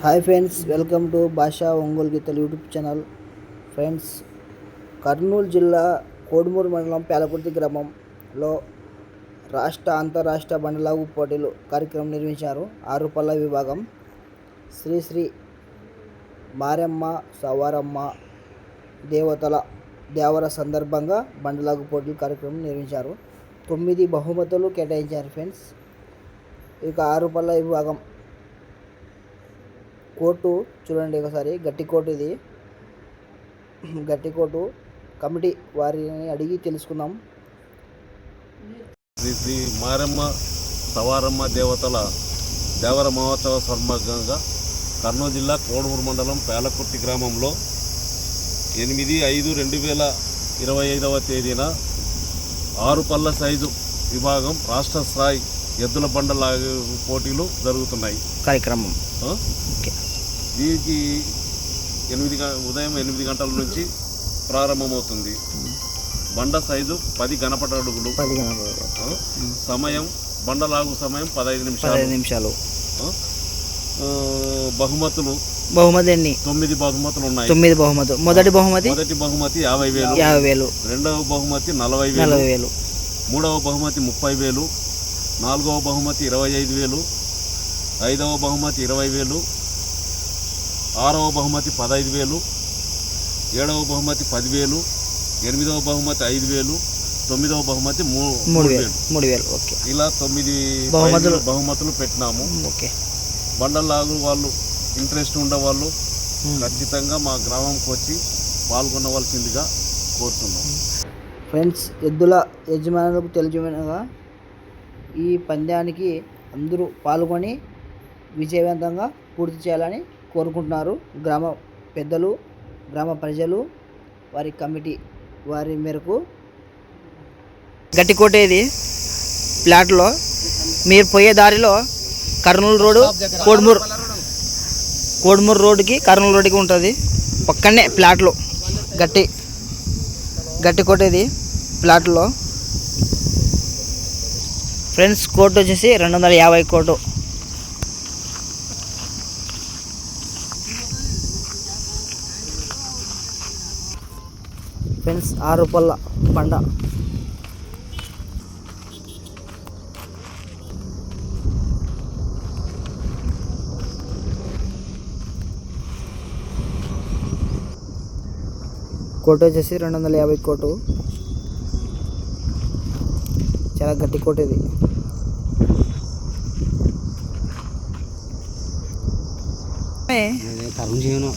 Hi friends welcome to భాషా ఒంగోలు గీతలు YouTube channel. Friends Kurnool జిల్లా కోడుమూరు మండలం పేలకుర్తి గ్రామంలో రాష్ట్ర అంతరాష్ట్ర బండలాగు పోటీలు కార్యక్రమం నిర్వహించారు. ఆరు పల్ల విభాగం శ్రీ శ్రీ మారెమ్మ సవారమ్మ దేవతల దేవర సందర్భంగా బండలాగు పోటీలు కార్యక్రమం నిర్వహించారు. తొమ్మిది బహుమతులు కేటాయించారు ఫ్రెండ్స్. ఇక ఆరు పల్ల విభాగం కోటు చూడండి ఒకసారి గట్టి కోటు ఇది. గట్టి కోటు కమిటీ వారిని అడిగి తెలుసుకుందాం. శ్రీ శ్రీ మారమ్మ సవారమ్మ దేవతల దేవర మహోత్సవ సందర్భంగా కర్నూలు జిల్లా కోడూరు మండలం పేలకుర్తి గ్రామంలో ఎనిమిది ఐదు రెండు వేల ఇరవై ఐదవ తేదీన ఆరు పళ్ళ సైజు విభాగం రాష్ట్ర స్థాయి ఎద్దుల బండల పోటీలు జరుగుతున్నాయి. కార్యక్రమం. దీనికి ఎనిమిది ఉదయం ఎనిమిది గంటల నుంచి ప్రారంభమవుతుంది. బండ సైజు పది గణపట అడుగులు? సమయం బండలాగు సమయం పదహైదు నిమిషాలు. నిమిషాలు. బహుమతులు. బహుమతి ఎన్ని? తొమ్మిది బహుమతులు ఉన్నాయి. తొమ్మిది బహుమతులు. మొదటి బహుమతి? మొదటి బహుమతి యాభై వేలు. యాభై వేలు. రెండవ బహుమతి నలభై వేలు. నలభై వేలు. మూడవ బహుమతి ముప్పై వేలు. నాలుగవ బహుమతి ఇరవై ఐదు వేలు ఐదవ బహుమతి ఇరవై వేలు ఆరవ బహుమతి పదహైదు వేలు ఏడవ బహుమతి పదివేలు ఎనిమిదవ బహుమతి ఐదు వేలు తొమ్మిదవ బహుమతి మూడు వేలు మూడు వేలు ఓకే. ఇలా తొమ్మిది బహుమతులు. బహుమతులు పెట్టినాము. ఓకే. బండలాగు వాళ్ళు ఇంట్రెస్ట్ ఉండేవాళ్ళు ఖచ్చితంగా మా గ్రామంకి వచ్చి పాల్గొనవలసిందిగా కోరుతున్నాం. ఫ్రెండ్స్ ఎద్దుల యజమానులకు తెలియజేయగా ఈ పంద్యానికి అందరూ పాల్గొని విజయవంతంగా పూర్తి చేయాలని కోరుకుంటున్నారు. గ్రామ పెద్దలు గ్రామ ప్రజలు వారి కమిటీ వారి మేరకు. గట్టికోటేది ప్లాట్లో మీరు పోయే దారిలో కర్నూలు రోడ్డు కోడుమూరు కోడుమూరు రోడ్డుకి కర్నూలు రోడ్డుకి ఉంటుంది. పక్కనే ప్లాట్లు గట్టి గట్టి కోట ప్లాట్లో. ఫ్రెండ్స్ కోట్ వచ్చేసి రెండు వందల యాభై కోటు. ఫ్రెండ్స్ ఆరు పళ్ళ పండ కోటు వచ్చేసి రెండు వందల యాభై కోటు. చాలా గట్టి కోట ఇది. కర్మ చేయను.